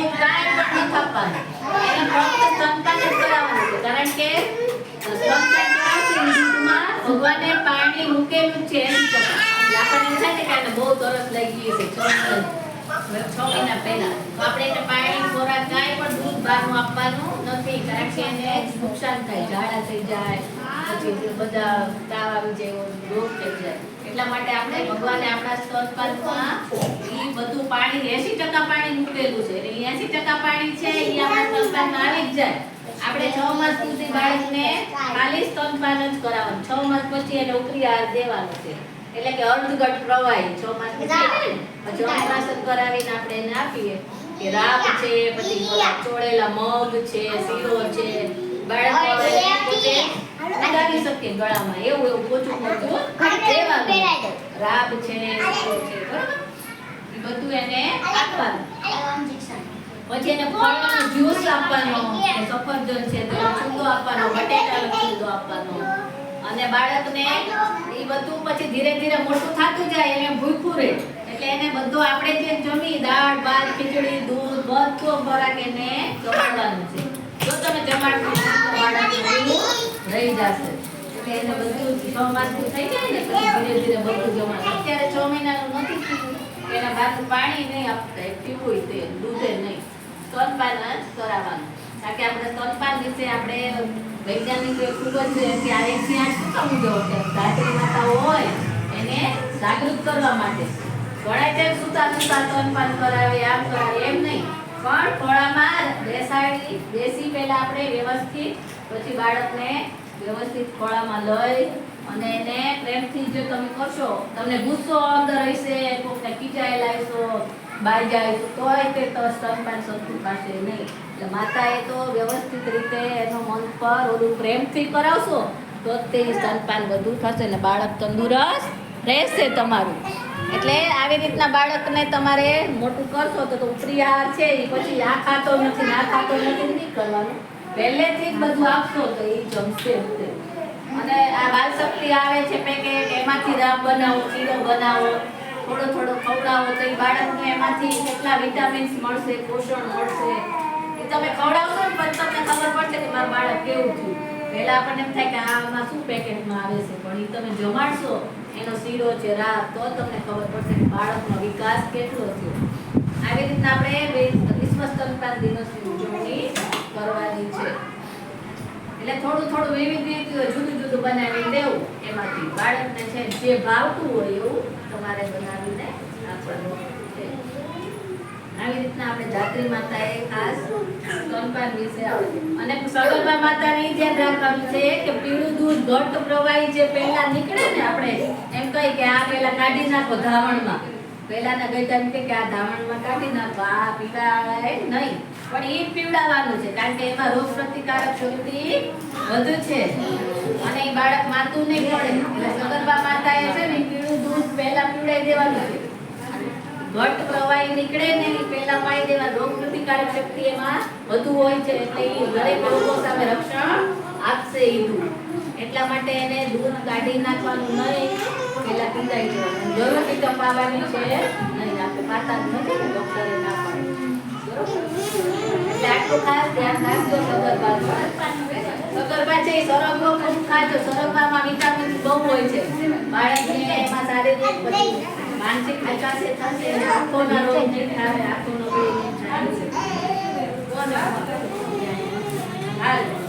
આપવાનું એને ફક્ત જ કરાવવાનું કારણ કે સ્તનપાન કરાવશે એ ભગવાને પાણી મૂકેલું છે એમ આપણને થાય ને બહુ તરસ લાગી છે છ. છ પાણી ખોરાક કાંઈ પણ દૂધ બહારનું આપવાનું નથી કારણ કે એને નુકસાન થાય ઝાડા થઈ જાય પછી બધા તાવ આવી જાય રોગ થઈ જાય એટલા માટે આપણે ભગવાને આપણા સ્તનપાનમાં ઈ બધું પાણી 80% પાણી મૂકેલું છે એટલે 80% પાણી છે આવી જ જાય આપણે છ માસ સુધી બાળકને ખાલી સ્તનપાન જ કરાવવાનું છ માસ પછી એને ઉકરી આહાર દેવાનો છે. એટલે કે અર્ધઘટ પ્રવાહી ચોમાસ કરાવીને આપણે એને આપીએ. કે રાબ છે પછી ચોળેલા મગ છે શીરો છે. લગાવી શકીએ ગળામાં. એવું એવું પોચું પોચું. રાબ છે શીરો છે બરાબર? એ બધું એને આપવાનું. પછી એને ફળનો જ્યુસ આપવાનો સફરજન છે તો ચૂંદો આપવાનો બટેટાનો ચૂંદો આપવાનો. અને બાળકને એ બધું પછી ધીરે ધીરે મોટું થતું જાય એને ભૂખું રહે. એટલે એને બધું આપણે જે જમી દાળ, ભાત, ખીચડી, દૂધ, બધો ખોરાક એને જમાડવાનું છે. જો તમે જમાડશો રહી જશે. એને બધું છ માસનું થઈ જાય ને ધીરે ધીરે બધું જમાડવાનું અત્યારે છ મહિનાનું નથી એના બાદ પાણી નહીં આપતા પીવું તે, દૂધે નહીં. સ્તનપાન કરાવવાનું. કારણ કે આપણે સ્તનપાન વિશે આપણે વૈજ્ઞાનિક ખૂબ જ ત્યારે આઠ શું કરવું જોઈએ ધાત્રી માતાઓ હોય, એને જાગૃત કરવા માટે. ઘણા તેમ સુતા સુતા તનપાન કરાવે, આમ કરાવે, એમ નહીં. પણ ખોળામાં બેસાડી, બેસી પહેલાં આપણે વ્યવસ્થિત, પછી બાળકને વ્યવસ્થિત ખોળામાં લઈ અને એને પ્રેમથી જો તમે કરશો, તમને ગુસ્સો અંદર હશે, કોકને ખીચાયેલા હશો બાઈ જાય તોય તે તો સ્તનપાન સરખું પાસે નહીં. એટલે માતાએ તો વ્યવસ્થિત રીતે એનો મન પર ઓલું પ્રેમથી કરાવશો, તો તે સ્તનપાન વધુ થશે ને બાળક તંદુરસ્ત રહેશે તમારું. એટલે આવી રીતના બાળકને તમારે મોટું કરશો તો ઉપરી આહાર છે એ પછી આ ખાતો નથી ના ખાતો નથી નહીં કરવાનું. પહેલેથી જ બધું આપશો તો એ જમશે અને આ બાલ શક્તિ આવે છે પેકેટ એમાંથી રામ બનાવો ચીરો બનાવો થોડો થોડો ખવડાવો તો એ બાળકને એમાંથી કેટલા વિટામિન્સ મળશે, પોષણ મળશે એ તમે ખવડાવશો ને પછી તમને ખબર પડશે કે મારું બાળક કેવું થયું. પહેલા આપણને એમ થાય કે આમાં શું પેકેટમાં આવે છે, પણ એ તમે જમાડશો, એનો શીરો છે, રાત, તો તમને ખબર પડશે કે બાળકનો વિકાસ કેટલો થયો. આવી રીતના આપણે વિ- વિશ્વ સ્તનપાન દિવસની ઉજવણી કરવાની છે એટલે થોડું થોડું વિવિધ જુદું જુદું બનાવી દેવું. એમાંથી બાળકને છે જે ભાવતું હોય એવું તમારે બનાવીને આપવાનું આવી રીતના આપણે ધાત્રી માતાએ ખાસ સ્તનપાન વિશે અને સગર્ભા માતાની ધ્યાન રાખવાનું છે કે પીળું દૂધ ઘટ પ્રવાહી જે પહેલા નીકળે ને આપણે, એમ કહી કે આ પહેલા કાઢી નાખો ધાવણમાં. પહેલાના ગઈતા એમ કે આ ધાવણમાં કાઢી નાખો આ પીવડાવાય નહીં. પણ એ પીવડાવવાનું છે. કારણ કે એમાં રોગ પ્રતિકારક શક્તિ વધુ છે. અને એ બાળક માતું નહીં પડે. એટલે સગર્ભા માતાએ છે ને પીળું દૂધ પહેલા પીવડાવી દેવાનું છે. ઘટ પ્રવાહી નીકળે ને એ પહેલા પાઈ દેવા. રોગ પ્રતિકારક શક્તિ એમાં વધુ હોય છે. એટલે એ દરેક રોગો સામે રક્ષણ આપશે એ દૂધ. એટલા માટે એને દૂધ કાઢી નાખવાનું નહીં પહેલાં પીતાઈ જવાનું. જરૂરથી તો પાવાની છે, નહીં, આપણે પાતા નથી ને ડૉક્ટરે ના ધ્યાન રાખજો સગર્ભા છે એ સરગવો ખૂબ હોય છે. એમાં શારીરિક માનસિક વિકાસ એ થશે આંખોના રોગ નહીં થાય, આંખોનો રોગ થાય.